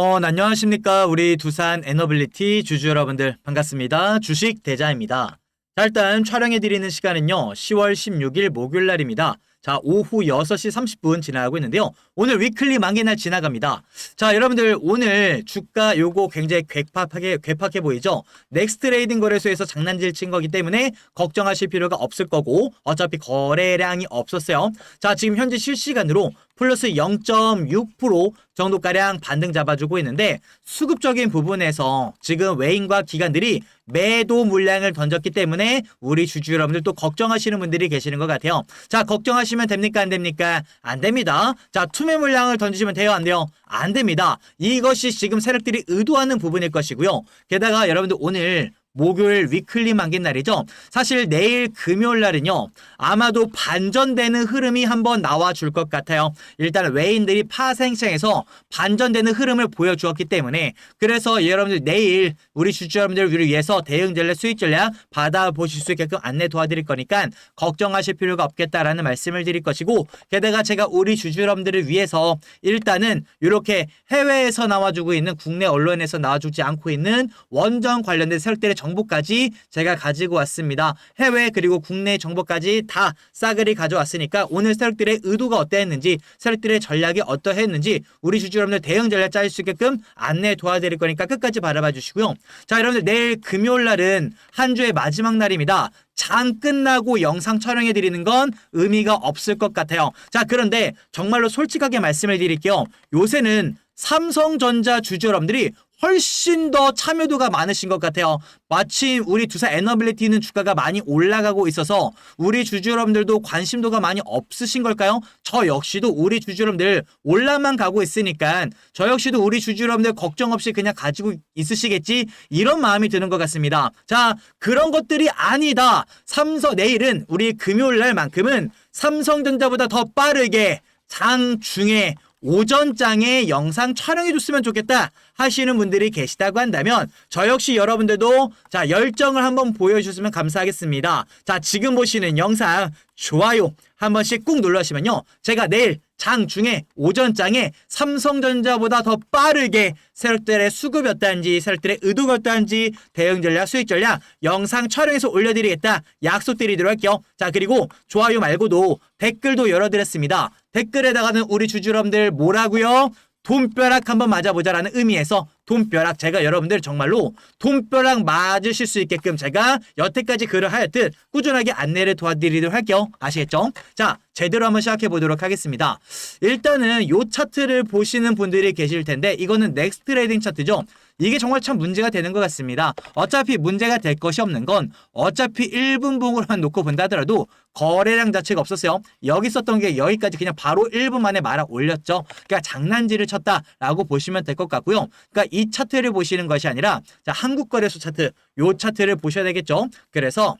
어, 안녕하십니까. 우리 두산 에너빌리티 주주 여러분들 반갑습니다. 주식 대자입니다. 자, 일단 촬영해드리는 시간은요, 10월 16일 목요일 날입니다. 자, 오후 6시 30분 지나가고 있는데요. 오늘 위클리 만기날 지나갑니다. 자, 여러분들 오늘 주가 요거 굉장히 괴팍하게, 괴팍해 보이죠? 넥스트 레이딩 거래소에서 장난질 친 거기 때문에 걱정하실 필요가 없을 거고, 어차피 거래량이 없었어요. 자, 지금 현재 실시간으로 플러스 0.6% 정도가량 반등 잡아주고 있는데 수급적인 부분에서 지금 외인과 기관들이 매도 물량을 던졌기 때문에 우리 주주 여러분들 또 걱정하시는 분들이 계시는 것 같아요. 자, 걱정하시면 됩니까? 안 됩니까? 안 됩니다. 자, 투매 물량을 던지시면 돼요? 안 돼요? 안 됩니다. 이것이 지금 세력들이 의도하는 부분일 것이고요. 게다가 여러분들 오늘 목요일 위클리 만긴 날이죠. 사실 내일 금요일 날은요. 아마도 반전되는 흐름이 한번 나와줄 것 같아요. 일단 외인들이 파생시장에서 반전되는 흐름을 보여주었기 때문에 그래서 여러분들 내일 우리 주주 여러분들을 위해서 대응 전략 수익 전략 받아보실 수 있게끔 안내 도와드릴 거니까 걱정하실 필요가 없겠다라는 말씀을 드릴 것이고 게다가 제가 우리 주주 여러분들을 위해서 일단은 이렇게 해외에서 나와주고 있는 국내 언론에서 나와주지 않고 있는 원전 관련된 세력들의 정 보까지 제가 가지고 왔습니다. 해외 그리고 국내 정보까지 다 싸그리 가져왔으니까 오늘 세력들의 의도가 어떠했는지 세력들의 전략이 어떠했는지 우리 주주 여러분들 대응 전략 짤수 있게끔 안내 도와드릴 거니까 끝까지 바라봐 주시고요. 자 여러분들 내일 금요일 날은 한 주의 마지막 날입니다. 장 끝나고 영상 촬영해 드리는 건 의미가 없을 것 같아요. 자 그런데 정말로 솔직하게 말씀을 드릴게요. 요새는 삼성전자 주주 여러분들이 훨씬 더 참여도가 많으신 것 같아요. 마침 우리 두산 에너빌리티는 주가가 많이 올라가고 있어서 우리 주주 여러분들도 관심도가 많이 없으신 걸까요? 저 역시도 우리 주주 여러분들 올라만 가고 있으니까 저 역시도 우리 주주 여러분들 걱정 없이 그냥 가지고 있으시겠지 이런 마음이 드는 것 같습니다. 자 그런 것들이 아니다. 삼성 내일은 우리 금요일 날만큼은 삼성전자보다 더 빠르게 장 중에 오전장에 영상 촬영해줬으면 좋겠다 하시는 분들이 계시다고 한다면 저 역시 여러분들도 자 열정을 한번 보여주셨으면 감사하겠습니다. 자 지금 보시는 영상 좋아요 한 번씩 꾹 눌러주시면요 제가 내일 장 중에 오전장에 삼성전자보다 더 빠르게 세력들의 수급이 어떠한지 세력들의 의도가 어떠한지 대응 전략 수익 전략 영상 촬영해서 올려드리겠다 약속드리도록 할게요. 자 그리고 좋아요 말고도 댓글도 열어드렸습니다. 댓글에다가는 우리 주주 여러분들 뭐라고요? 돈벼락 한번 맞아보자라는 의미에서 돈벼락 제가 여러분들 정말로 돈벼락 맞으실 수 있게끔 제가 여태까지 글을 하였듯 꾸준하게 안내를 도와드리도록 할게요. 아시겠죠? 자 제대로 한번 시작해 보도록 하겠습니다. 일단은 요 차트를 보시는 분들이 계실 텐데 이거는 넥스트 트레이딩 차트죠. 이게 정말 참 문제가 되는 것 같습니다. 어차피 문제가 될 것이 없는 건 어차피 1분 봉으로만 놓고 본다 하더라도 거래량 자체가 없었어요. 여기 있었던 게 여기까지 그냥 바로 1분 만에 말아 올렸죠. 그러니까 장난질을 쳤다라고 보시면 될 것 같고요. 그러니까 이 차트를 보시는 것이 아니라 자, 한국거래소 차트 요 차트를 보셔야 되겠죠. 그래서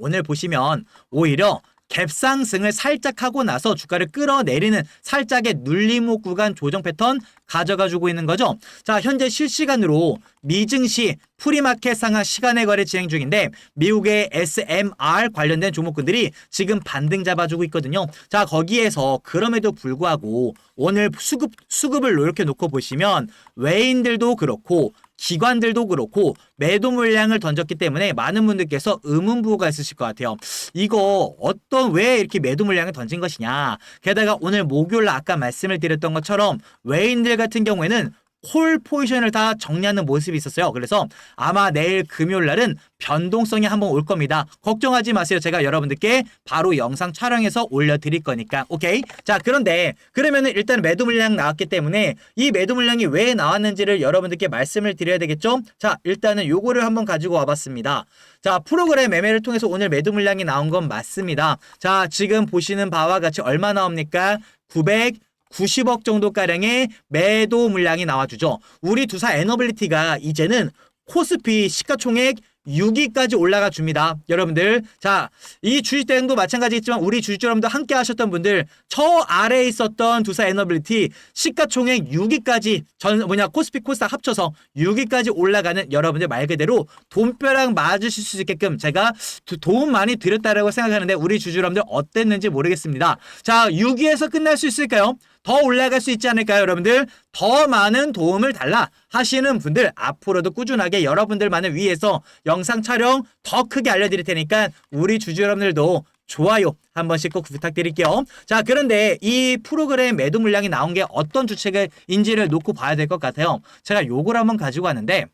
오늘 보시면 오히려 갭상승을 살짝 하고 나서 주가를 끌어내리는 살짝의 눌림목 구간 조정 패턴 가져가 주고 있는 거죠. 자, 현재 실시간으로 미증시 프리마켓 상하 시간의 거래 진행 중인데 미국의 SMR 관련된 종목군들이 지금 반등 잡아주고 있거든요. 자, 거기에서 그럼에도 불구하고 오늘 수급 수급을 이렇게 놓고 보시면 외인들도 그렇고 기관들도 그렇고 매도 물량을 던졌기 때문에 많은 분들께서 의문부호가 있으실 것 같아요. 이거 어떤 왜 이렇게 매도 물량을 던진 것이냐. 게다가 오늘 목요일 아까 말씀을 드렸던 것처럼 외인들 같은 경우에는 콜 포지션을 다 정리하는 모습이 있었어요. 그래서 아마 내일 금요일 날은 변동성이 한번 올 겁니다. 걱정하지 마세요. 제가 여러분들께 바로 영상 촬영해서 올려드릴 거니까. 오케이? 자, 그런데 그러면은 일단 매도 물량 나왔기 때문에 이 매도 물량이 왜 나왔는지를 여러분들께 말씀을 드려야 되겠죠? 자, 일단은 요거를 한번 가지고 와봤습니다. 자, 프로그램 매매를 통해서 오늘 매도 물량이 나온 건 맞습니다. 자, 지금 보시는 바와 같이 얼마 나옵니까? 900 90억 정도가량의 매도 물량이 나와주죠. 우리 두사 에너빌리티가 이제는 코스피 시가총액 6위까지 올라가 줍니다. 여러분들. 자, 이 주식 대응도 마찬가지겠지만 우리 주주 여러분들 함께 하셨던 분들 저 아래에 있었던 두사 에너빌리티 시가총액 6위까지 전 뭐냐 코스피 코스닥 합쳐서 6위까지 올라가는 여러분들 말 그대로 돈벼락 맞으실 수 있게끔 제가 도움 많이 드렸다라고 생각하는데 우리 주주 여러분들 어땠는지 모르겠습니다. 자, 6위에서 끝날 수 있을까요? 더 올라갈 수 있지 않을까요, 여러분들? 더 많은 도움을 달라 하시는 분들 앞으로도 꾸준하게 여러분들만을 위해서 영상 촬영 더 크게 알려드릴 테니까 우리 주주 여러분들도 좋아요 한 번씩 꼭 부탁드릴게요. 자, 그런데 이 프로그램 매도 물량이 나온 게 어떤 주체인지를 놓고 봐야 될 것 같아요. 제가 요걸 한번 가지고 왔는데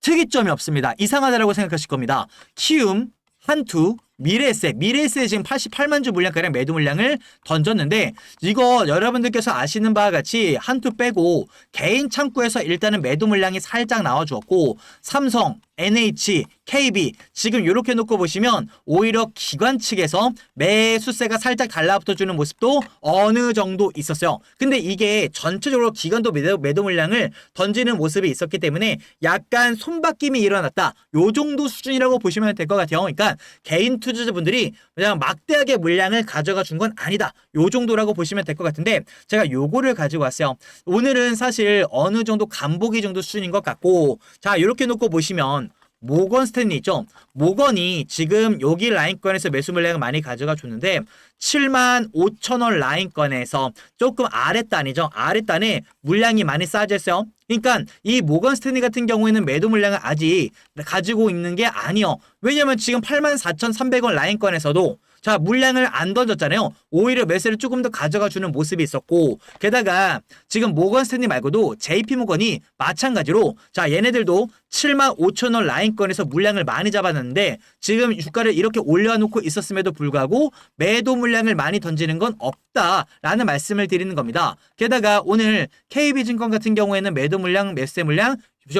특이점이 없습니다. 이상하다라고 생각하실 겁니다. 키움, 한투, 미래에셋, 미래에셋 지금 88만 주 물량 가량 매도 물량을 던졌는데 이거 여러분들께서 아시는 바와 같이 한투 빼고 개인 창구에서 일단은 매도 물량이 살짝 나와 주었고 삼성, NH, KB 지금 이렇게 놓고 보시면 오히려 기관 측에서 매수세가 살짝 달라붙어 주는 모습도 어느 정도 있었어요. 근데 이게 전체적으로 기관도 매도, 매도 물량을 던지는 모습이 있었기 때문에 약간 손바뀜이 일어났다. 요 정도 수준이라고 보시면 될 것 같아요. 그러니까 개인 투자 자분들이 그냥 막대하게 물량을 가져가 준 건 아니다. 요 정도라고 보시면 될 것 같은데 제가 요거를 가지고 왔어요. 오늘은 사실 어느 정도 간보기 정도 수준인 것 같고 자 이렇게 놓고 보시면 모건 스탠리 있죠? 모건이 지금 여기 라인권에서 매수 물량을 많이 가져가 줬는데 7만 5천 원 라인권에서 조금 아랫단이죠. 아랫단에 물량이 많이 쌓여져 있어요. 그러니까 이 모건 스탠리 같은 경우에는 매도 물량을 아직 가지고 있는 게 아니요. 왜냐면 지금 8만 4,300원 라인권에서도 자 물량을 안 던졌잖아요. 오히려 매수를 조금 더 가져가 주는 모습이 있었고 게다가 지금 모건 스탠리 말고도 JP 모건이 마찬가지로 자 얘네들도 7만 5천 원 라인권에서 물량을 많이 잡았는데 지금 주가를 이렇게 올려놓고 있었음에도 불구하고 매도 물량을 많이 던지는 건 없다라는 말씀을 드리는 겁니다. 게다가 오늘 KB증권 같은 경우에는 매도 물량, 매수세 물량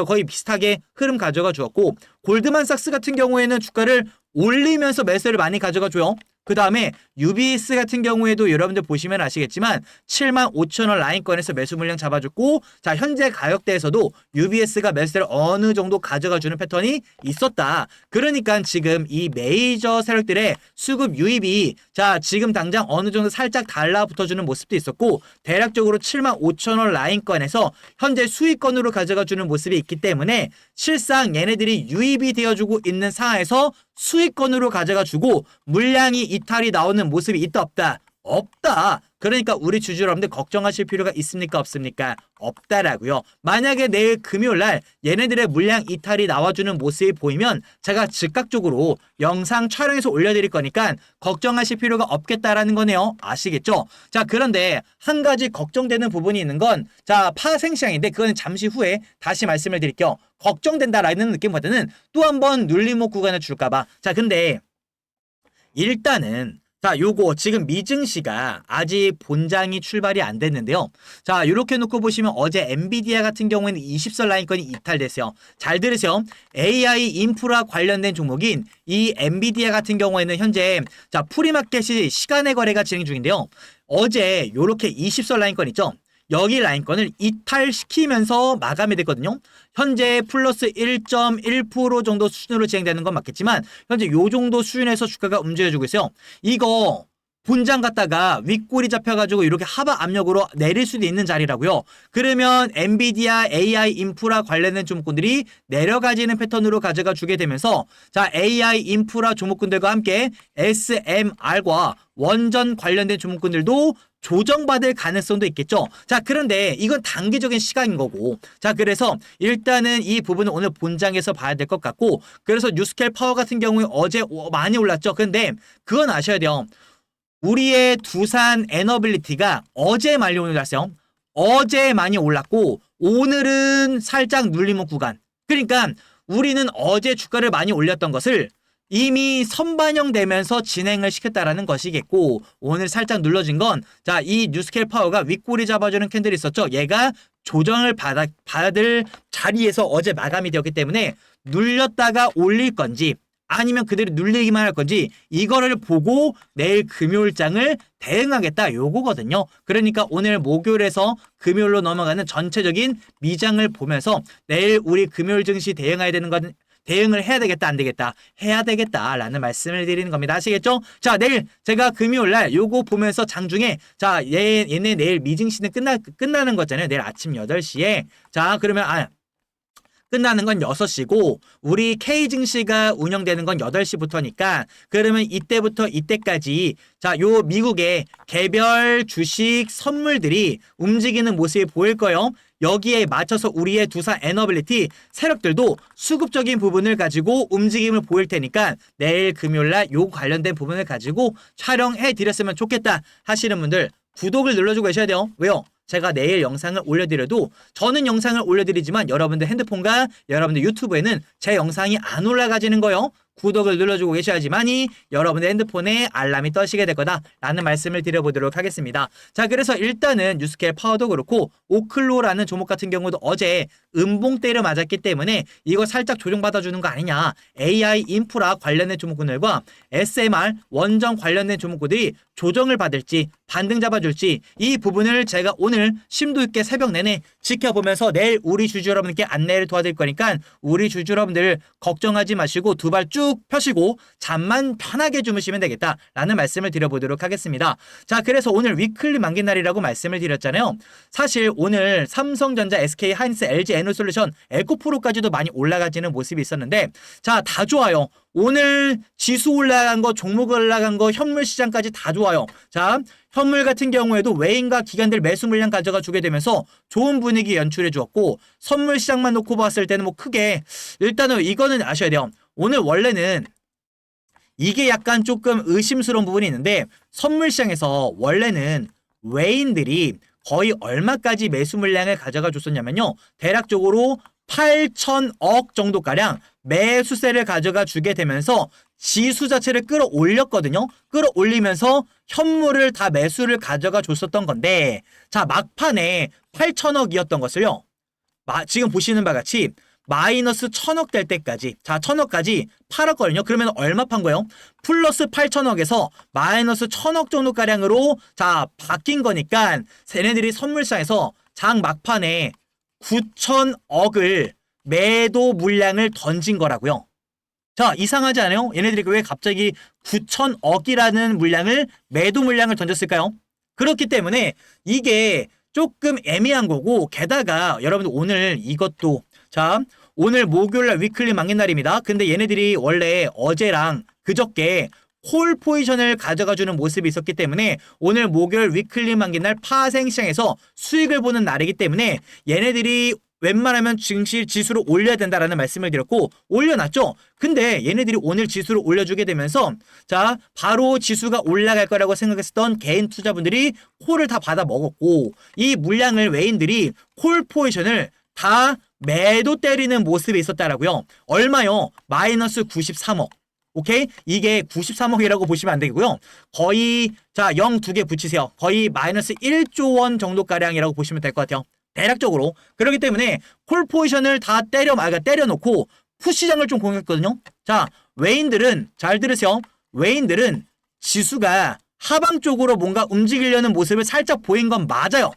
거의 비슷하게 흐름 가져가 주었고 골드만삭스 같은 경우에는 주가를 올리면서 매수를 많이 가져가 줘요. 그 다음에 UBS 같은 경우에도 여러분들 보시면 아시겠지만 7만 5천 원 라인권에서 매수 물량 잡아줬고 자 현재 가격대에서도 UBS가 매수를 어느 정도 가져가 주는 패턴이 있었다. 그러니까 지금 이 메이저 세력들의 수급 유입이 자 지금 당장 어느 정도 살짝 달라붙어주는 모습도 있었고 대략적으로 7만 5천 원 라인권에서 현재 수익권으로 가져가 주는 모습이 있기 때문에 실상 얘네들이 유입이 되어주고 있는 상황에서 수익권으로 가져가 주고 물량이 이탈이 나오는 모습이 있다 없다? 없다. 그러니까 우리 주주 여러분들 걱정하실 필요가 있습니까 없습니까? 없다라고요. 만약에 내일 금요일 날 얘네들의 물량 이탈이 나와주는 모습이 보이면 제가 즉각적으로 영상 촬영해서 올려드릴 거니까 걱정하실 필요가 없겠다라는 거네요. 아시겠죠? 자 그런데 한 가지 걱정되는 부분이 있는 건 자 파생 시장인데 그거는 잠시 후에 다시 말씀을 드릴게요. 걱정된다라는 느낌보다는 또 한 번 눌림목 구간을 줄까봐. 자 근데 일단은 자, 요거 지금 미증시가 아직 본장이 출발이 안 됐는데요. 자, 이렇게 놓고 보시면 어제 엔비디아 같은 경우에는 20선 라인권이 이탈됐어요. 잘 들으세요. AI 인프라 관련된 종목인 이 엔비디아 같은 경우에는 현재 자, 프리마켓이 시간의 거래가 진행 중인데요. 어제 요렇게 20선 라인권 있죠. 여기 라인권을 이탈시키면서 마감이 됐거든요. 현재 플러스 1.1% 정도 수준으로 진행되는 건 맞겠지만 현재 요 정도 수준에서 주가가 움직여주고 있어요. 이거 분장 갔다가 윗골이 잡혀가지고 이렇게 하방 압력으로 내릴 수도 있는 자리라고요. 그러면 엔비디아 AI 인프라 관련된 종목군들이 내려가지는 패턴으로 가져가 주게 되면서 자 AI 인프라 종목군들과 함께 SMR과 원전 관련된 종목군들도 조정받을 가능성도 있겠죠. 자, 그런데 이건 단기적인 시각인 거고. 자, 그래서 일단은 이 부분은 오늘 본장에서 봐야 될 것 같고. 그래서 뉴스켈 파워 같은 경우에 어제 많이 올랐죠. 근데 그건 아셔야 돼요. 우리의 두산 에너빌리티가 어제 많이 올랐어요. 어제 많이 올랐고 오늘은 살짝 눌림목 구간. 그러니까 우리는 어제 주가를 많이 올렸던 것을 이미 선반영되면서 진행을 시켰다라는 것이겠고 오늘 살짝 눌러진 건 자 이 뉴스케일 파워가 윗꼬리 잡아주는 캔들이 있었죠. 얘가 조정을 받아, 받을 자리에서 어제 마감이 되었기 때문에 눌렸다가 올릴 건지 아니면 그대로 눌리기만 할 건지 이거를 보고 내일 금요일장을 대응하겠다 요거거든요. 그러니까 오늘 목요일에서 금요일로 넘어가는 전체적인 미장을 보면서 내일 우리 금요일 증시 대응해야 되는 건 대응을 해야 되겠다 안 되겠다 해야 되겠다라는 말씀을 드리는 겁니다 아시겠죠? 자 내일 제가 금요일 날 요거 보면서 장중에 자 얘, 얘네 내일 미증시는 끝나 끝나는 거잖아요 내일 아침 8시에 자 그러면 아 끝나는 건 6시고 우리 K 증시가 운영되는 건 8시부터니까 그러면 이때부터 이때까지 자, 요 미국의 개별 주식 선물들이 움직이는 모습이 보일 거예요. 여기에 맞춰서 우리의 두산 에너빌리티 세력들도 수급적인 부분을 가지고 움직임을 보일 테니까 내일 금요일 날 요 관련된 부분을 가지고 촬영해 드렸으면 좋겠다 하시는 분들 구독을 눌러주고 계셔야 돼요. 왜요? 제가 내일 영상을 올려드려도 저는 영상을 올려드리지만 여러분들 핸드폰과 여러분들 유튜브에는 제 영상이 안 올라가지는 거요. 구독을 눌러주고 계셔야지만이 여러분의 핸드폰에 알람이 떠시게 될 거다라는 말씀을 드려보도록 하겠습니다. 자, 그래서 일단은 뉴스케일 파워도 그렇고 오클로라는 종목 같은 경우도 어제 음봉 때려 맞았기 때문에 이거 살짝 조정받아주는 거 아니냐. AI 인프라 관련된 종목군들과 SMR 원정 관련된 종목군들이 조정을 받을지 반등 잡아줄지 이 부분을 제가 오늘 심도 있게 새벽 내내 지켜보면서 내일 우리 주주 여러분께 안내를 도와드릴 거니까 우리 주주 여러분들 걱정하지 마시고 두 발 쭉 펴시고 잠만 편하게 주무시면 되겠다라는 말씀을 드려보도록 하겠습니다. 자, 그래서 오늘 위클리 만기 날이라고 말씀을 드렸잖아요. 사실 오늘 삼성전자, SK 하이닉스, LG 에너솔루션, 에코프로까지도 많이 올라가지는 모습이 있었는데 자, 다 좋아요. 오늘 지수 올라간 거, 종목 올라간 거, 현물 시장까지 다 좋아요. 자, 현물 같은 경우에도 외인과 기관들 매수 물량 가져가 주게 되면서 좋은 분위기 연출해 주었고 선물 시장만 놓고 봤을 때는 뭐 크게 일단은 이거는 아셔야 돼요. 오늘 원래는 이게 약간 조금 의심스러운 부분이 있는데 선물 시장에서 원래는 외인들이 거의 얼마까지 매수 물량을 가져가 줬었냐면요. 대략적으로 8천억 정도가량 매수세를 가져가 주게 되면서 지수 자체를 끌어올렸거든요. 끌어올리면서 현물을 다 매수를 가져가 줬었던 건데 자 막판에 8천억이었던 것을요. 마, 지금 보시는 바와 같이 마이너스 천억 될 때까지 자 천억까지 팔았거든요. 그러면 얼마 판 거예요? 플러스 8천억에서 마이너스 천억 정도 가량으로 자 바뀐 거니까 쟤네들이 선물사에서 장 막판에 9천억을 매도 물량을 던진 거라고요. 자 이상하지 않아요? 얘네들이 왜 갑자기 9천억이라는 물량을 매도 물량을 던졌을까요? 그렇기 때문에 이게 조금 애매한 거고 게다가 여러분 오늘 이것도 자 오늘 목요일날 위클리 만기 날입니다. 근데 얘네들이 원래 어제랑 그저께 콜 포지션을 가져가주는 모습이 있었기 때문에 오늘 목요일 위클리 만기 날 파생 시장에서 수익을 보는 날이기 때문에 얘네들이 웬만하면 증시 지수를 올려야 된다라는 말씀을 드렸고 올려놨죠. 근데 얘네들이 오늘 지수를 올려주게 되면서 자 바로 지수가 올라갈 거라고 생각했었던 개인 투자분들이 콜을 다 받아 먹었고 이 물량을 외인들이 콜 포지션을 다 매도 때리는 모습이 있었다라고요. 얼마요? 마이너스 93억. 오케이? 이게 93억이라고 보시면 안 되고요. 거의 자, 0 두 개 붙이세요. 거의 마이너스 1조 원 정도 가량이라고 보시면 될 것 같아요. 대략적으로. 그렇기 때문에 콜 포지션을 다 때려 아, 때려 놓고 푸시장을 좀 공격했거든요. 자, 외인들은 잘 들으세요. 외인들은 지수가 하방 쪽으로 뭔가 움직이려는 모습을 살짝 보인 건 맞아요.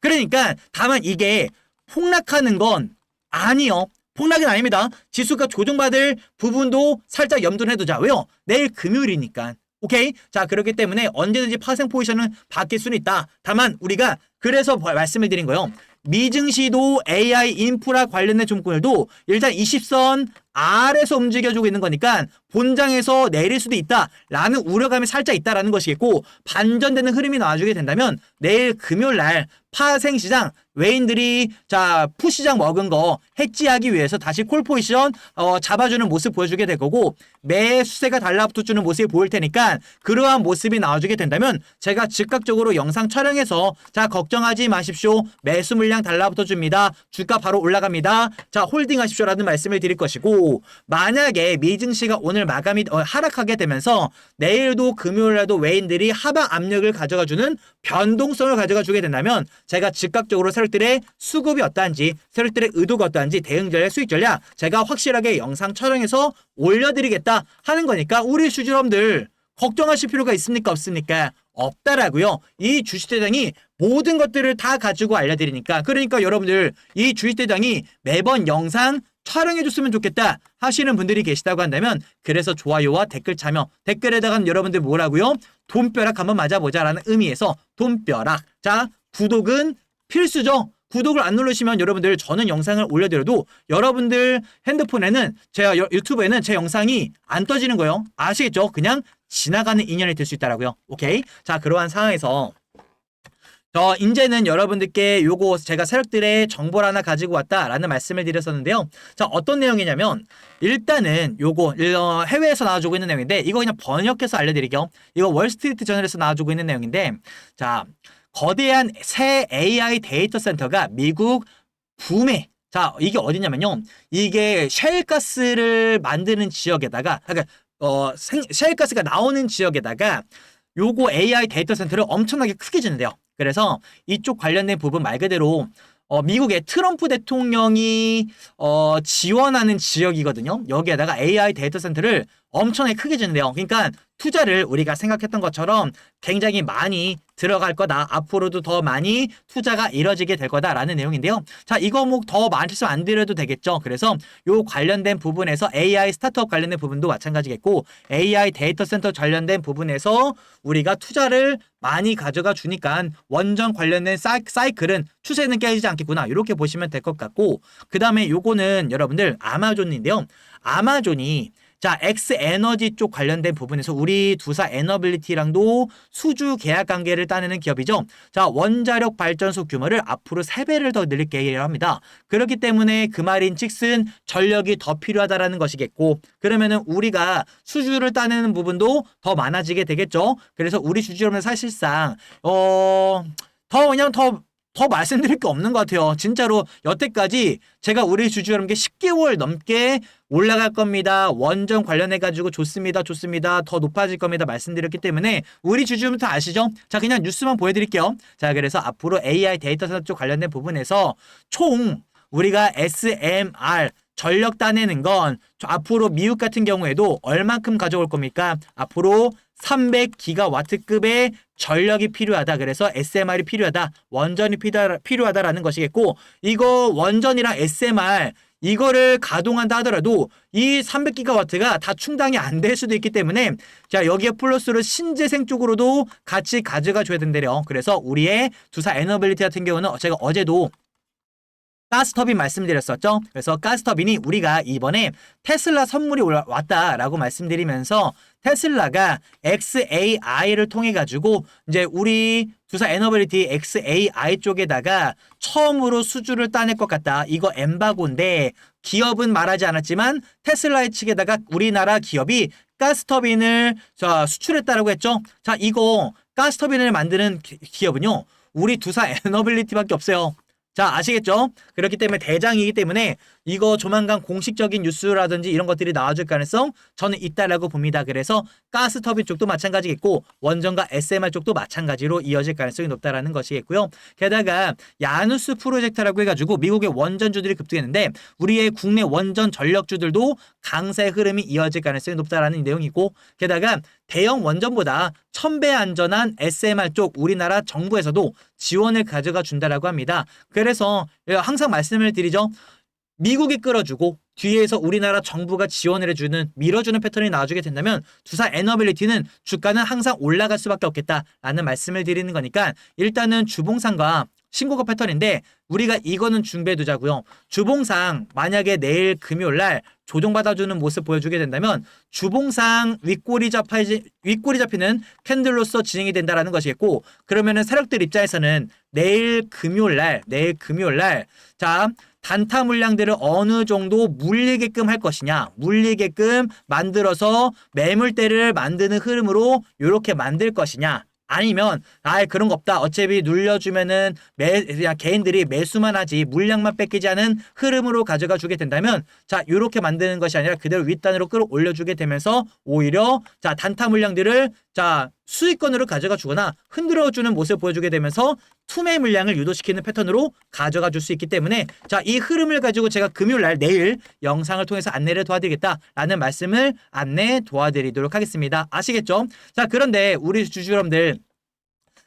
그러니까 다만 이게 폭락하는 건 아니요. 폭락은 아닙니다. 지수가 조정받을 부분도 살짝 염두를 해두자. 왜요? 내일 금요일이니까. 오케이? 자, 그렇기 때문에 언제든지 파생 포지션은 바뀔 수는 있다. 다만 우리가 그래서 말씀을 드린 거예요. 미증시도 AI 인프라 관련된 종목들도 일단 20선 아래서 움직여주고 있는 거니까 본장에서 내릴 수도 있다라는 우려감이 살짝 있다라는 것이겠고 반전되는 흐름이 나와주게 된다면 내일 금요일 날 파생 시장 외인들이 자 푸시장 먹은 거 해지하기 위해서 다시 콜 포지션 어, 잡아주는 모습 보여주게 될 거고 매 수세가 달라붙어주는 모습이 보일 테니까 그러한 모습이 나와주게 된다면 제가 즉각적으로 영상 촬영해서 자 걱정하지 마십시오. 매수 물량 달라붙어 줍니다. 주가 바로 올라갑니다. 자 홀딩하십시오라는 말씀을 드릴 것이고 만약에 미증시가 오늘 마감이 어, 하락하게 되면서 내일도 금요일날도 외인들이 하방 압력을 가져가주는 변동성을 가져가 주게 된다면 제가 즉각적으로 세력들의 수급이 어떠한지 세력들의 의도가 어떠한지 대응 전략 수익 전략 제가 확실하게 영상 촬영해서 올려드리겠다 하는 거니까 우리 주주님들 걱정하실 필요가 있습니까 없습니까? 없다라고요. 이 주식대장이 모든 것들을 다 가지고 알려드리니까. 그러니까 여러분들 이 주식대장이 매번 영상 촬영해줬으면 좋겠다 하시는 분들이 계시다고 한다면 그래서 좋아요와 댓글 참여 댓글에다가 여러분들 뭐라고요 돈벼락 한번 맞아보자라는 의미에서 돈벼락 자 구독은 필수죠 구독을 안 누르시면 여러분들 저는 영상을 올려드려도 여러분들 핸드폰에는 제가 여- 유튜브에는 제 영상이 안 떠지는 거예요. 아시겠죠? 그냥 지나가는 인연이 될 수 있다라고요. 오케이? 자, 그러한 상황에서 저 이제는 여러분들께 요거 제가 세력들의 정보를 하나 가지고 왔다라는 말씀을 드렸었는데요. 자, 어떤 내용이냐면 일단은 요거 어, 해외에서 나와주고 있는 내용인데 이거 그냥 번역해서 알려드릴게요. 이거 월스트리트 저널에서 나와주고 있는 내용인데 자, 거대한 새 AI 데이터 센터가 미국 붐에 자 이게 어디냐면요 이게 셰일가스를 만드는 지역에다가 그러니까 어 생, 셰일가스가 나오는 지역에다가 요거 AI 데이터 센터를 엄청나게 크게 짓는데요 그래서 이쪽 관련된 부분 말 그대로 어, 미국의 트럼프 대통령이 어, 지원하는 지역이거든요. 여기에다가 AI 데이터 센터를 엄청나게 크게 짓는데요. 그러니까 투자를 우리가 생각했던 것처럼 굉장히 많이 들어갈 거다. 앞으로도 더 많이 투자가 이뤄지게 될 거다라는 내용인데요. 자, 이거 뭐더 말씀 안 드려도 되겠죠. 그래서 요 관련된 부분에서 AI 스타트업 관련된 부분도 마찬가지겠고 AI 데이터 센터 관련된 부분에서 우리가 투자를 많이 가져가 주니까 원전 관련된 사이, 사이클은 추세는 깨지지 않겠구나. 이렇게 보시면 될 것 같고 그 다음에 요거는 여러분들 아마존인데요. 아마존이 자, 엑스 에너지 쪽 관련된 부분에서 우리 두사 에너빌리티랑도 수주 계약 관계를 따내는 기업이죠. 자, 원자력 발전소 규모를 앞으로 3배를 더 늘릴 계획을 합니다. 그렇기 때문에 그 말인 즉슨 전력이 더 필요하다라는 것이겠고 그러면은 우리가 수주를 따내는 부분도 더 많아지게 되겠죠. 그래서 우리 주주로는 사실상 어, 더 그냥 더 더 말씀드릴 게 없는 것 같아요. 진짜로 여태까지 제가 우리 주주 여러분께 10개월 넘게 올라갈 겁니다. 원전 관련해 가지고 좋습니다. 좋습니다. 더 높아질 겁니다. 말씀드렸기 때문에 우리 주주부터 아시죠? 자, 그냥 뉴스만 보여 드릴게요. 자, 그래서 앞으로 AI 데이터 센터 쪽 관련된 부분에서 총 우리가 SMR 전력 따내는 건 앞으로 미국 같은 경우에도 얼만큼 가져올 겁니까? 앞으로 300기가와트급의 전력이 필요하다. 그래서 SMR이 필요하다. 원전이 필요하다, 필요하다라는 것이겠고 이거 원전이랑 SMR 이거를 가동한다 하더라도 이 300기가와트가 다 충당이 안 될 수도 있기 때문에 자 여기에 플러스로 신재생 쪽으로도 같이 가져가 줘야 된대요. 그래서 우리의 두사 에너빌리티 같은 경우는 제가 어제도 가스터빈 말씀드렸었죠. 그래서 가스터빈이 우리가 이번에 테슬라 선물이 올라- 왔다라고 말씀드리면서 테슬라가 XAI를 통해 가지고 이제 우리 두사 에너빌리티 XAI 쪽에다가 처음으로 수주를 따낼 것 같다. 이거 엠바고인데 기업은 말하지 않았지만 테슬라의 측에다가 우리나라 기업이 가스터빈을 자, 수출했다라고 했죠. 자, 이거 가스터빈을 만드는 기- 기업은요. 우리 두사 에너빌리티밖에 없어요. 자, 아시겠죠? 그렇기 때문에 대장이기 때문에 이거 조만간 공식적인 뉴스라든지 이런 것들이 나와줄 가능성 저는 있다라고 봅니다. 그래서 가스터빈 쪽도 마찬가지겠고 원전과 SMR 쪽도 마찬가지로 이어질 가능성이 높다라는 것이겠고요. 게다가 야누스 프로젝트라고 해가지고 미국의 원전주들이 급등했는데 우리의 국내 원전 전력주들도 강세 흐름이 이어질 가능성이 높다라는 내용이고 게다가 대형 원전보다 천배 안전한 SMR 쪽 우리나라 정부에서도 지원을 가져가 준다라고 합니다. 그래서 항상 말씀을 드리죠. 미국이 끌어주고 뒤에서 우리나라 정부가 지원을 해주는 밀어주는 패턴이 나와주게 된다면 두사 에너빌리티는 주가는 항상 올라갈 수밖에 없겠다라는 말씀을 드리는 거니까 일단은 주봉상과 신고가 패턴인데 우리가 이거는 준비해 두자고요. 주봉상 만약에 내일 금요일 날 조정받아주는 모습 보여주게 된다면 주봉상 윗골이 잡히지 윗골이 잡히는 캔들로서 진행이 된다라는 것이겠고 그러면은 세력들 입장에서는 내일 금요일 날 내일 금요일 날자 단타 물량들을 어느 정도 물리게끔 할 것이냐 물리게끔 만들어서 매물대를 만드는 흐름으로 이렇게 만들 것이냐 아니면 아예 그런 거 없다. 어차피 눌려주면은 매 그냥 개인들이 매수만 하지 물량만 뺏기지 않은 흐름으로 가져가 주게 된다면 자 이렇게 만드는 것이 아니라 그대로 윗단으로 끌어올려 주게 되면서 오히려 자 단타 물량들을 자 수익권으로 가져가 주거나 흔들어 주는 모습을 보여주게 되면서 투매 물량을 유도시키는 패턴으로 가져가 줄 수 있기 때문에 자 이 흐름을 가지고 제가 금요일 날 내일 영상을 통해서 안내를 도와드리겠다라는 말씀을 안내 도와드리도록 하겠습니다. 아시겠죠? 자 그런데 우리 주주 여러분들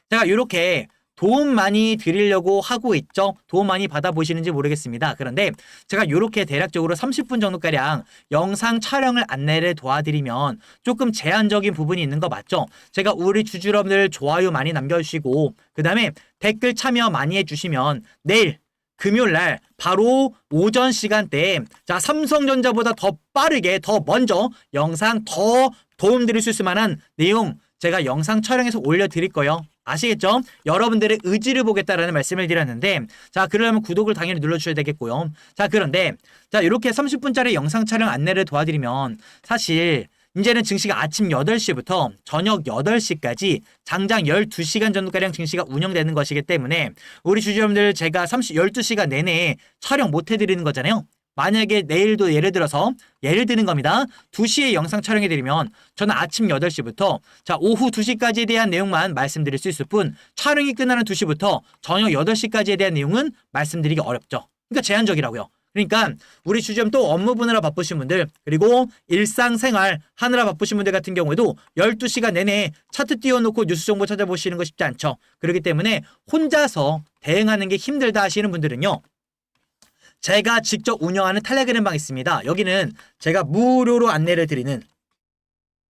제가 이렇게 도움 많이 드리려고 하고 있죠. 도움 많이 받아보시는지 모르겠습니다. 그런데 제가 이렇게 대략적으로 30분 정도가량 영상 촬영을 안내를 도와드리면 조금 제한적인 부분이 있는 거 맞죠? 제가 우리 주주 여러분들 좋아요 많이 남겨주시고 그 다음에 댓글 참여 많이 해주시면 내일 금요일 날 바로 오전 시간대에 자 삼성전자보다 더 빠르게 더 먼저 영상 더 도움 드릴 수 있을 만한 내용 제가 영상 촬영해서 올려드릴 거예요. 아시겠죠? 여러분들의 의지를 보겠다라는 말씀을 드렸는데 자 그러려면 구독을 당연히 눌러주셔야 되겠고요. 자 그런데 자 이렇게 30분짜리 영상 촬영 안내를 도와드리면 사실 이제는 증시가 아침 8시부터 저녁 8시까지 장장 12시간 정도가량 증시가 운영되는 것이기 때문에 우리 주주여러분들 제가 30, 12시간 내내 촬영 못 해드리는 거잖아요. 만약에 내일도 예를 들어서 예를 드는 겁니다. 2시에 영상 촬영해 드리면 저는 아침 8시부터 자 오후 2시까지에 대한 내용만 말씀드릴 수 있을 뿐 촬영이 끝나는 2시부터 저녁 8시까지에 대한 내용은 말씀드리기 어렵죠. 그러니까 제한적이라고요. 그러니까 우리 주점 또 업무 보느라 바쁘신 분들 그리고 일상생활 하느라 바쁘신 분들 같은 경우에도 12시간 내내 차트 띄워놓고 뉴스 정보 찾아보시는 거 쉽지 않죠. 그렇기 때문에 혼자서 대응하는 게 힘들다 하시는 분들은요. 제가 직접 운영하는 텔레그램 방 있습니다. 여기는 제가 무료로 안내를 드리는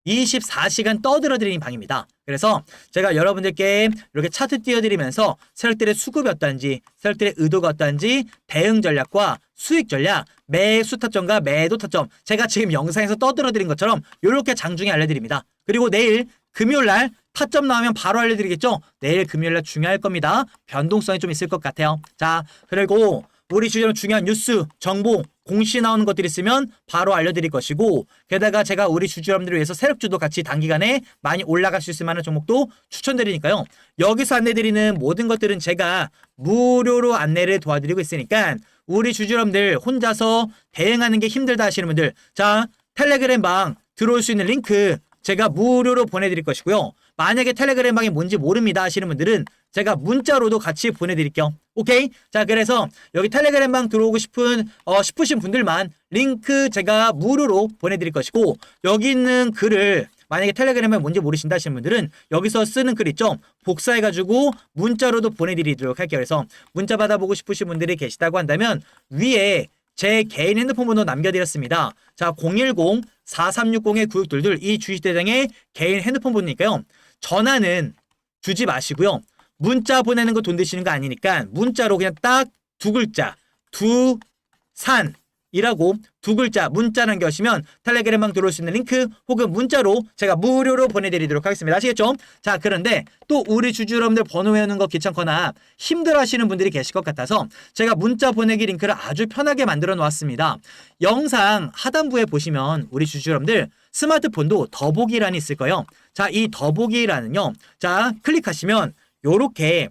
24시간 떠들어 드리는 방입니다. 그래서 제가 여러분들께 이렇게 차트 띄워드리면서 세력들의 수급이 어떤지, 세력들의 의도가 어떤지, 대응 전략과 수익 전략, 매수 타점과 매도 타점, 제가 지금 영상에서 떠들어 드린 것처럼 이렇게 장중에 알려드립니다. 그리고 내일 금요일 날 타점 나오면 바로 알려드리겠죠? 내일 금요일 날 중요할 겁니다. 변동성이 좀 있을 것 같아요. 자, 그리고 우리 주제로 중요한 뉴스, 정보, 공시 나오는 것들이 있으면 바로 알려드릴 것이고 게다가 제가 우리 주주 여러분들을 위해서 세력주도 같이 단기간에 많이 올라갈 수 있을 만한 종목도 추천드리니까요. 여기서 안내드리는 모든 것들은 제가 무료로 안내를 도와드리고 있으니까 우리 주주 여러분들 혼자서 대응하는 게 힘들다 하시는 분들 자 텔레그램 방 들어올 수 있는 링크 제가 무료로 보내드릴 것이고요. 만약에 텔레그램 방이 뭔지 모릅니다 하시는 분들은 제가 문자로도 같이 보내드릴게요. 오케이? 자, 그래서 여기 텔레그램 방 들어오고 싶은, 어, 싶으신 분들만 링크 제가 무료로 보내드릴 것이고, 여기 있는 글을 만약에 텔레그램에 뭔지 모르신다 하시는 분들은 여기서 쓰는 글 있죠? 복사해가지고 문자로도 보내드리도록 할게요. 그래서 문자 받아보고 싶으신 분들이 계시다고 한다면 위에 제 개인 핸드폰 번호 남겨드렸습니다. 자, 010-4360-9622이 주식대장의 개인 핸드폰 번호니까요. 전화는 주지 마시고요. 문자 보내는 거 돈 드시는 거 아니니까 문자로 그냥 딱 두 글자 두산 이라고 두 글자 문자 남겨주시면 텔레그램방 들어올 수 있는 링크 혹은 문자로 제가 무료로 보내드리도록 하겠습니다. 아시겠죠? 자 그런데 또 우리 주주 여러분들 번호 외우는 거 귀찮거나 힘들어 하시는 분들이 계실 것 같아서 제가 문자 보내기 링크를 아주 편하게 만들어 놓았습니다. 영상 하단부에 보시면 우리 주주 여러분들 스마트폰도 더보기란이 있을 거예요. 자, 이 더보기란은요. 자, 클릭하시면 요렇게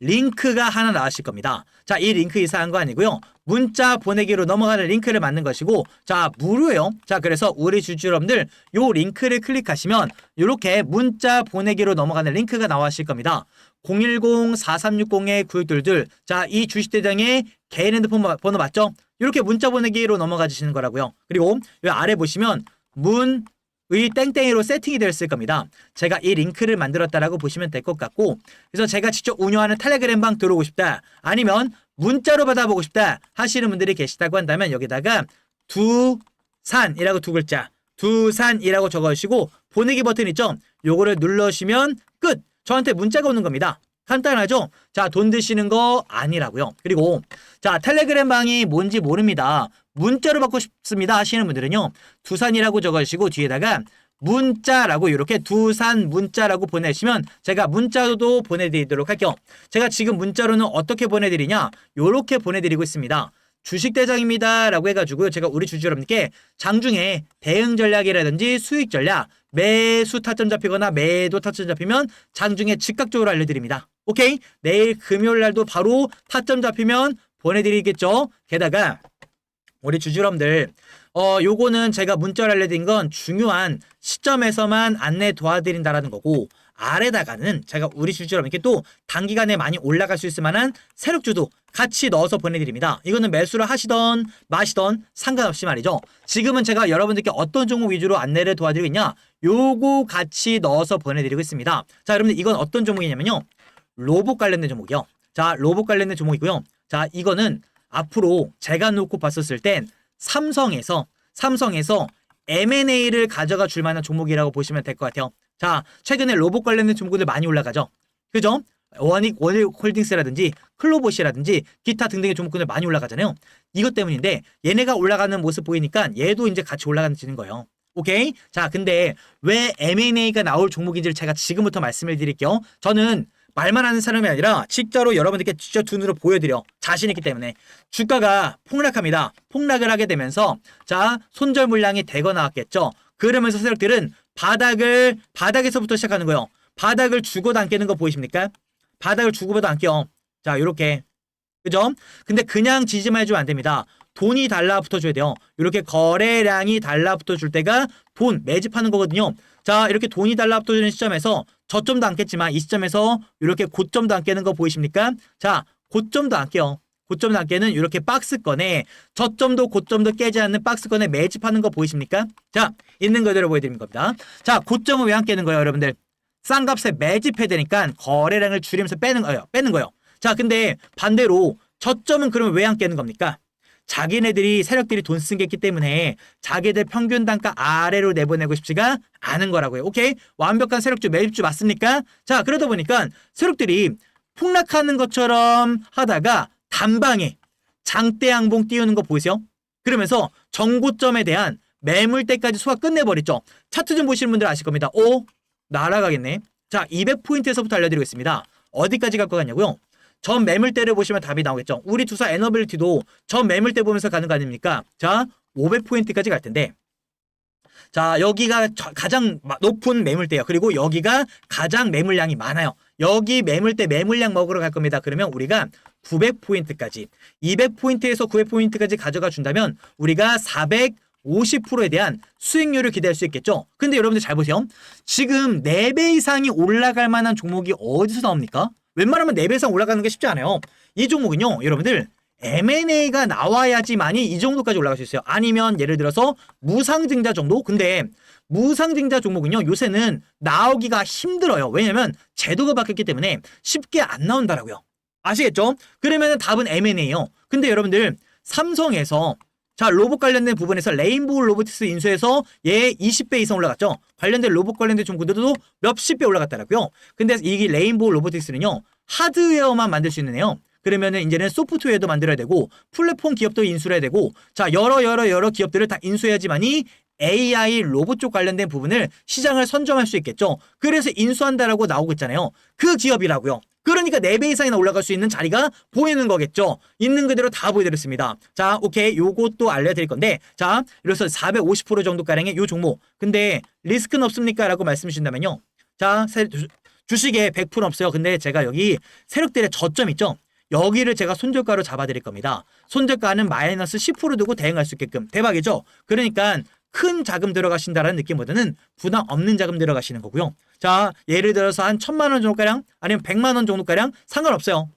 링크가 하나 나오실 겁니다. 자, 이 링크 이상한 거 아니고요. 문자 보내기로 넘어가는 링크를 만든 것이고, 자, 무료예요. 자, 그래서 우리 주주 여러분들 요 링크를 클릭하시면 요렇게 문자 보내기로 넘어가는 링크가 나와실 겁니다. 010-4360-9622. 자, 이 주식대장의 개인 핸드폰 번호 맞죠? 이렇게 문자 보내기로 넘어가 주시는 거라고요. 그리고 요 아래 보시면 문, 의 땡땡이로 세팅이 되어 있을 겁니다. 제가 이 링크를 만들었다라고 보시면 될 것 같고 그래서 제가 직접 운영하는 텔레그램 방 들어오고 싶다 아니면 문자로 받아보고 싶다 하시는 분들이 계시다고 한다면 여기다가 두산이라고 두 글자 두산이라고 적어주시고 보내기 버튼 있죠? 요거를 눌러주시면 끝! 저한테 문자가 오는 겁니다. 간단하죠? 자, 돈 드시는 거 아니라고요. 그리고 자, 텔레그램 방이 뭔지 모릅니다. 문자로 받고 싶습니다 하시는 분들은요. 두산이라고 적어주시고 뒤에다가 문자라고 이렇게 두산 문자라고 보내시면 제가 문자로도 보내드리도록 할게요. 제가 지금 문자로는 어떻게 보내드리냐? 요렇게 보내드리고 있습니다. 주식대장입니다. 라고 해가지고요. 제가 우리 주주 여러분께 장중에 대응 전략이라든지 수익 전략, 매수 타점 잡히거나 매도 타점 잡히면 장중에 즉각적으로 알려드립니다. 오케이? 내일 금요일 날도 바로 타점 잡히면 보내드리겠죠? 게다가 우리 주주 여러분들 어 요거는 제가 문자를 알려드린 건 중요한 시점에서만 안내 도와드린다라는 거고 아래다가는 제가 우리 주주 여러분께 또 단기간에 많이 올라갈 수 있을 만한 세력주도 같이 넣어서 보내드립니다. 이거는 매수를 하시던 마시던 상관없이 말이죠. 지금은 제가 여러분들께 어떤 종목 위주로 안내를 도와드리고 있냐 요거 같이 넣어서 보내드리고 있습니다. 자 여러분들 이건 어떤 종목이냐면요. 로봇 관련된 종목이요. 자 로봇 관련된 종목이고요. 자 이거는 앞으로 제가 놓고 봤었을 땐 삼성에서 삼성에서 M&A를 가져가 줄 만한 종목이라고 보시면 될 것 같아요. 자, 최근에 로봇 관련된 종목들 많이 올라가죠. 그죠? 원익 원익 홀딩스라든지 클로봇이라든지 기타 등등의 종목군들 많이 올라가잖아요. 이것 때문인데 얘네가 올라가는 모습 보이니까 얘도 이제 같이 올라가는 거예요. 오케이? 자, 근데 왜 M&A가 나올 종목인지를 제가 지금부터 말씀을 드릴게요. 저는 말만 하는 사람이 아니라 직접로 여러분들께 직접 두 눈으로 보여드려 자신 있기 때문에 주가가 폭락합니다. 폭락을 하게 되면서 자 손절 물량이 대거 나왔겠죠. 그러면서 세력들은 바닥을 바닥에서부터 시작하는 거예요. 바닥을 주고도 안 깨는 거 보이십니까? 바닥을 주고도 안 깨요. 자 이렇게 그죠? 근데 그냥 지지만 해주면 안 됩니다. 돈이 달라붙어 줘야 돼요. 이렇게 거래량이 달라붙어 줄 때가 돈 매집하는 거거든요. 자 이렇게 돈이 달라붙어 주는 시점에서 저점도 안 깼지만 이 시점에서 이렇게 고점도 안 깨는 거 보이십니까? 자 고점도 안 깨요. 고점도 안 깨는 이렇게 박스권에 저점도 고점도 깨지 않는 박스권에 매집하는 거 보이십니까? 자 있는 그대로 보여드리는 겁니다. 자 고점은 왜 안 깨는 거예요 여러분들? 싼 값에 매집해야 되니까 거래량을 줄이면서 빼는 거예요. 빼는 거예요. 자 근데 반대로 저점은 그러면 왜 안 깨는 겁니까? 자기네들이 세력들이 돈 쓴 게 있기 때문에 자기들 평균 단가 아래로 내보내고 싶지가 않은 거라고요. 오케이? 완벽한 세력주 매입주 맞습니까? 자, 그러다 보니까 세력들이 폭락하는 것처럼 하다가 단방에 장대 양봉 띄우는 거 보이세요? 그러면서 정고점에 대한 매물대까지 소화 끝내버렸죠. 차트 좀 보시는 분들 아실 겁니다. 오, 날아가겠네. 자, 200포인트에서부터 알려드리겠습니다. 어디까지 갈거 같냐고요? 전 매물대를 보시면 답이 나오겠죠. 우리 투사 에너빌리티도 전 매물대 보면서 가는 거 아닙니까? 자, 500포인트까지 갈 텐데. 자, 여기가 저- 가장 마- 높은 매물대예요. 그리고 여기가 가장 매물량이 많아요. 여기 매물대 매물량 먹으러 갈 겁니다. 그러면 우리가 900포인트까지 200포인트에서 900포인트까지 가져가 준다면 우리가 450%에 대한 수익률을 기대할 수 있겠죠. 근데 여러분들 잘 보세요. 지금 4배 이상이 올라갈 만한 종목이 어디서 나옵니까? 웬만하면 4배 이상 올라가는 게 쉽지 않아요. 이 종목은요, 여러분들 M&A가 나와야지만이 이 정도까지 올라갈 수 있어요. 아니면 예를 들어서 무상증자 정도? 근데 무상증자 종목은요, 요새는 나오기가 힘들어요. 왜냐면 제도가 바뀌었기 때문에 쉽게 안 나온다라고요. 아시겠죠? 그러면 답은 M&A예요. 근데 여러분들 삼성에서 자 로봇 관련된 부분에서 레인보우 로보틱스 인수해서 얘 20배 이상 올라갔죠. 관련된 로봇 관련된 종목들도 몇십 배 올라갔다라고요. 근데 이 레인보우 로보틱스는요 하드웨어만 만들 수 있는 애요. 그러면은 이제는 소프트웨어도 만들어야 되고 플랫폼 기업도 인수를 해야 되고 자 여러 여러 여러 기업들을 다 인수해야지만이 AI 로봇 쪽 관련된 부분을 시장을 선점할 수 있겠죠. 그래서 인수한다라고 나오고 있잖아요. 그 기업이라고요. 그러니까 4배 이상이나 올라갈 수 있는 자리가 보이는 거겠죠. 있는 그대로 다 보여드렸습니다. 자, 오케이. 요것도 알려드릴 건데, 자, 이래서 450% 정도가량의 요 종목. 근데 리스크는 없습니까? 라고 말씀 주신다면요. 자, 주식에 100% 없어요. 근데 제가 여기 세력들의 저점 있죠? 여기를 제가 손절가로 잡아드릴 겁니다. 손절가는 마이너스 10% 두고 대응할 수 있게끔. 대박이죠? 그러니까 큰 자금 들어가신다라는 느낌보다는 부담 없는 자금 들어가시는 거고요. 자, 예를 들어서 한 천만 원 정도가량 아니면 백만 원 정도가량 상관없어요.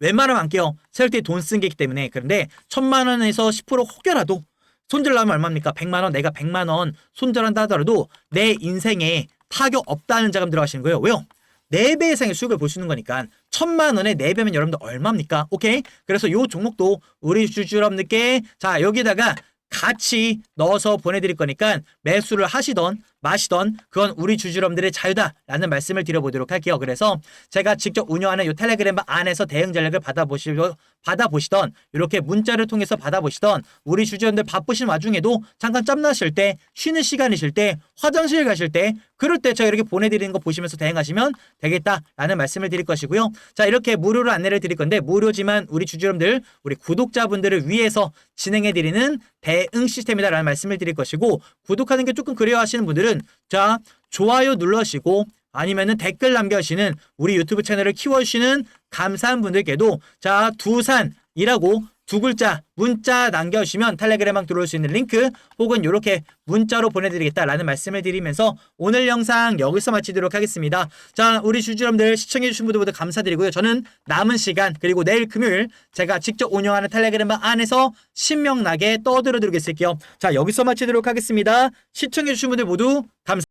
웬만하면 안 깨요. 세력들이 돈쓴게 있기 때문에. 그런데 천만 원에서 10% 혹여라도 손절 나면 얼마입니까? 100만 원, 내가 100만 원 손절한다 하더라도 내 인생에 타격 없다는 자금 들어가시는 거예요. 왜요? 4배 이상의 수익을 볼 수 있는 거니까 천만 원에 4배면 여러분들 얼마입니까? 오케이? 그래서 요 종목도 우리 주주여러분들께 자 여기다가 같이 넣어서 보내드릴 거니까 매수를 하시던 마시던 그건 우리 주주여러분들의 자유다라는 말씀을 드려보도록 할게요. 그래서 제가 직접 운영하는 요 텔레그램 안에서 대응 전략을 받아보시, 받아보시던 이렇게 문자를 통해서 받아보시던 우리 주주여러분들 바쁘신 와중에도 잠깐 짬나실 때 쉬는 시간이실 때 화장실 가실 때 그럴 때 제가 이렇게 보내드리는 거 보시면서 대응하시면 되겠다라는 말씀을 드릴 것이고요. 자 이렇게 무료로 안내를 드릴 건데 무료지만 우리 주주여러분들 우리 구독자분들을 위해서 진행해드리는 대응 시스템이다라는 말씀을 드릴 것이고 구독하는 게 조금 그리워하시는 분들은 자 좋아요 눌러주시고 아니면은 댓글 남겨주시는 우리 유튜브 채널을 키워주시는 감사한 분들께도 자 두산이라고 두 글자 문자 남겨주시면 텔레그램방 들어올 수 있는 링크 혹은 이렇게 문자로 보내드리겠다라는 말씀을 드리면서 오늘 영상 여기서 마치도록 하겠습니다. 자 우리 주주여러분들 시청해주신 분들 모두 감사드리고요. 저는 남은 시간 그리고 내일 금요일 제가 직접 운영하는 텔레그램방 안에서 신명나게 떠들어 드리겠을게요. 자 여기서 마치도록 하겠습니다. 시청해주신 분들 모두 감사합니다.